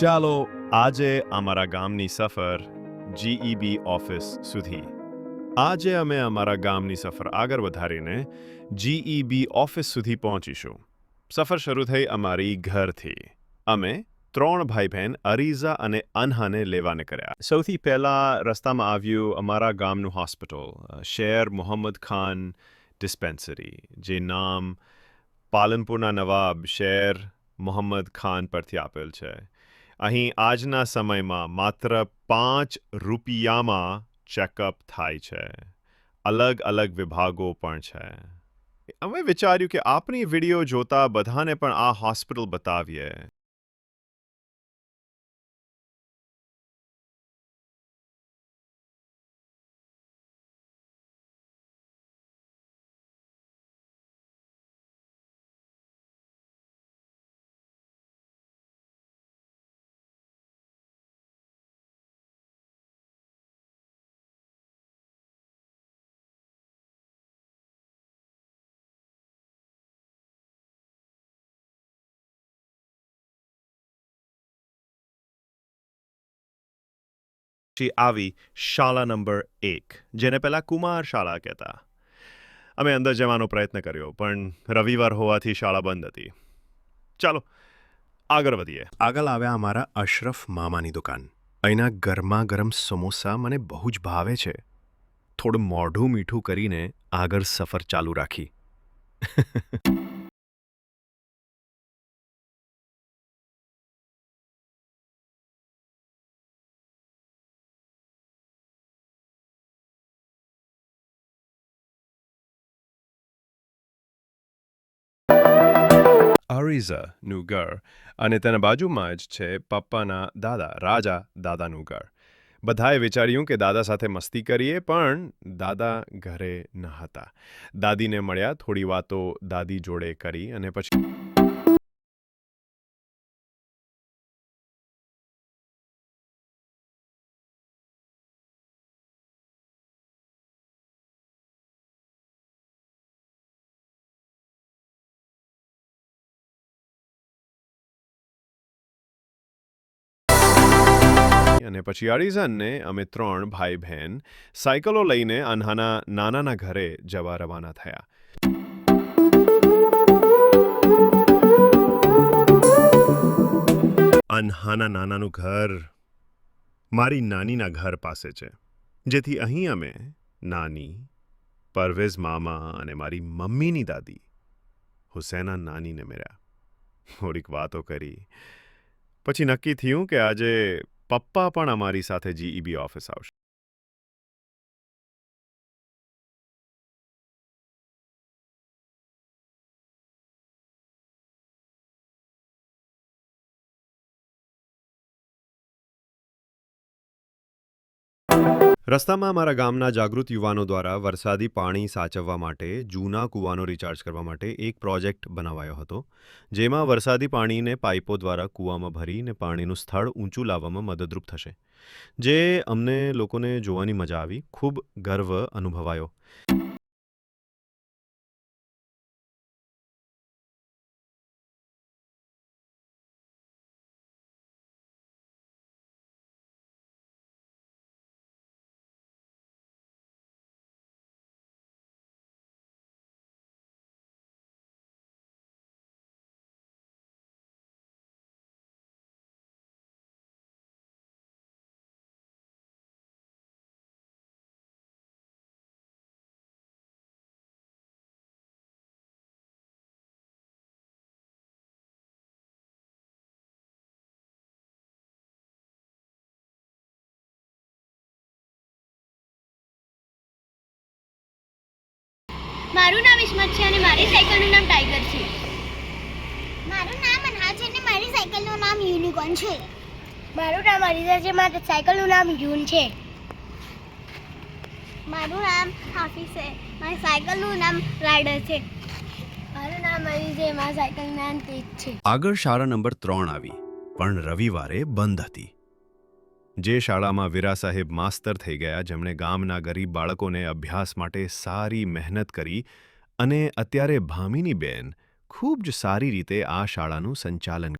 ચાલો આજે અમારા ગામની સફર જીઈબી ઓફિસ સુધી. આજે અમે અમારા ગામની સફર આગળ વધારીને જીઈબી ઓફિસ સુધી પહોંચીશું. સફર શરૂ થઈ અમારી ઘરથી. અમે ત્રણ ભાઈ બહેન અરીઝા અને અનહાને લેવાને કર્યા. સૌથી પહેલાં રસ્તામાં આવ્યું અમારા ગામનું હોસ્પિટલ શેર મોહમ્મદ ખાન ડિસ્પેન્સરી જે નામ પાલનપુરના નવાબ શેર મોહમ્મદ ખાન પરથી આપેલ છે. અહીં આજના સમયમાં માત્ર પાંચ રૂપિયામાં ચેકઅપ થાય છે. અલગ અલગ વિભાગો પણ છે. અમે વિચાર્યું કે આપણી વીડિયો જોતા બધાને પણ આ હોસ્પિટલ બતાવીએ. પછી આવી શાળા નંબર એક, જેને પહેલાં કુમાર શાળા કહેતા. અમે અંદર જવાનો પ્રયત્ન કર્યો, પણ રવિવાર હોવાથી શાળા બંધ હતી. ચાલો, આગળ વધીએ. આગળ આવ્યા અમારા અશરફ મામાની દુકાન. અહીંના ગરમા ગરમ સમોસા મને બહુ જ ભાવે છે. થોડું મોઢું મીઠું કરીને આગળ સફર ચાલુ રાખી. અરીઝાનું ઘર અને તેના બાજુમાં જ છે પપ્પાના દાદા, રાજા દાદાનું ઘર બધાએ વિચાર્યું કે દાદા સાથે મસ્તી કરીએ, પણ દાદા ઘરે ન હતા. દાદીને મળ્યા થોડી વાતો દાદી જોડે કરી અને પછી અને પછી અડીઝનને અમે ત્રણ ભાઈ બહેન સાયકલો લઈને અન્હાના નાનાના ઘરે જવા રવાના થયા. અન્હાના નાનાનું ઘર મારી નાનીના ઘર પાસે છે, જેથી અહીં અમે નાની, પરવેઝ મામા અને મારી મમ્મીની દાદી હુસૈના નાનીને મળ્યા. થોડીક વાતો કરી. પછી નક્કી થયું કે આજે પપ્પા પણ અમારી સાથે જીઈબી ઓફિસ આવશે. રસ્તામાં અમારા ગામના જાગૃત યુવાનો દ્વારા વરસાદી પાણી સાચવવા માટે, જૂના કૂવાનો રિચાર્જ કરવા માટે એક પ્રોજેક્ટ બનાવાયો હતો, જેમાં વરસાદી પાણીને પાઇપો દ્વારા કૂવામાં ભરીને પાણીનું સ્થળ ઊંચું લાવવામાં મદદરૂપ થશે. જે અમને લોકોને જોવાની મજા આવી, ખૂબ ગર્વ અનુભવાયો. મારું છે અને મારી સાયકલનું નામ ટાઈગર છે. મારું નામ અનહા છે અને મારી સાયકલનું નામ યુનિકોર્ન છે. મારું નામ અરીઝા છે મારી સાયકલનું નામ યુન છે. મારું નામ હાફી છે મારી સાયકલનું નામ રાઇડર છે. મારું નામ અરી છે મારી સાયકલનું નામ તેજ છે. આગળ શાળા નંબર ત્રણ આવી પણ રવિવારે બંધ હતી. જે શાળામાં વીરા સાહેબ માસ્તર થઈ ગયા જેમણે ગામના ગરીબ બાળકોને અભ્યાસ માટે સારી મહેનત કરી અને અત્યારે ભામીની બહેન ખૂબ જ સારી રીતે આ શાળાનું સંચાલન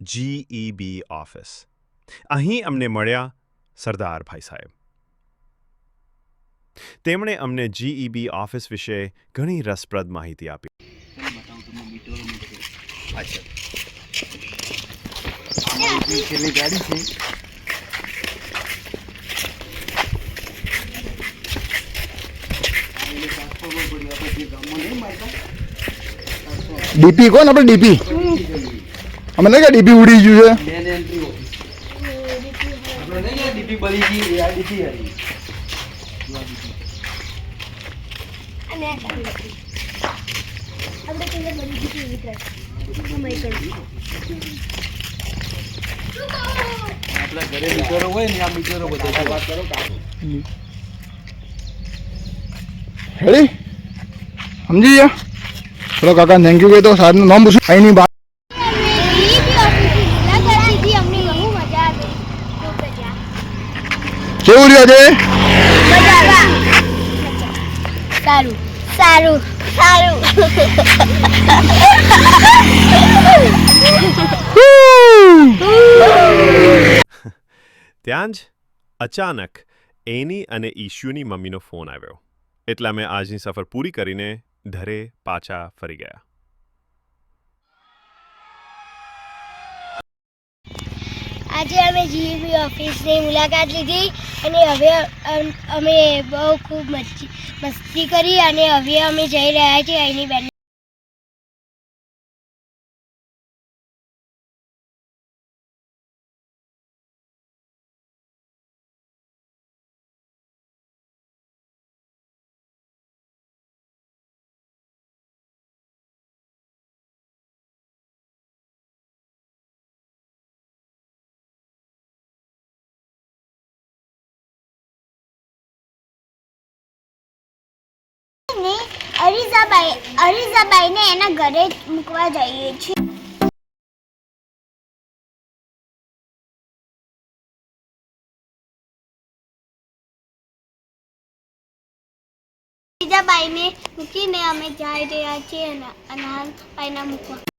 જીઈબી ઓફિસ અહીં અમને મળ્યા સરદારભાઈ સાહેબ. તેમણે અમને જીઈબી ઓફિસ વિશે ઘણી રસપ્રદ માહિતી આપી. ડીપી કોણ? આપણે ડીપી અમે નહીં કે ડીપી ઉડી ગયું છે. ને સમજી ગયા? ચલો કાકા થેન્ક યુ કહી તો સાહેબનું નામ પૂછ્યું અહીંની બા દીદી અમને બહુ મજા આવી તો ગયા કેવું રહ્યું છે સારું. સારું. સારું. ત્યાં જ અચાનક એની અને ઈશ્યુની મમ્મીનો ફોન આવ્યો. એટલે અમે આજની સફર પૂરી કરીને ઘરે પાછા ફરી ગયા. આજે અમે જીબી ઓફિસની મુલાકાત લીધી અને હવે, અમ- બહુ ખૂબ મસ્તી કરી અને હવે અમે જઈ રહ્યા છીએ અહીંની બેન અરીઝાબાઈ અરીઝાબાઈને એના ઘરે મૂકવા જઈએ છીએ. અરીઝાબાઈને મૂકીને અમે જઈ રહ્યા છીએ અને અનારબાઈને મૂકવા.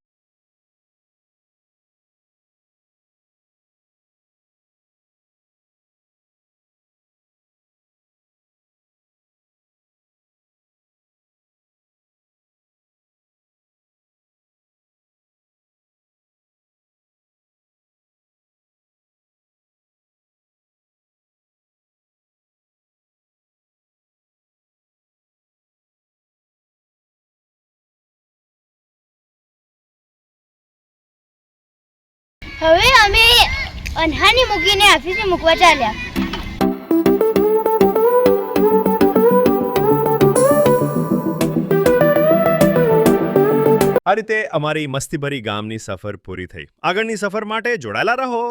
હવે અમે અનહાની મૂકીને ઓફિસે મૂકવા ચાલ્યા. આ રીતે અમારી મસ્તીભરી ગામની સફર પૂરી થઈ. આગળની સફર માટે જોડાયેલા રહો.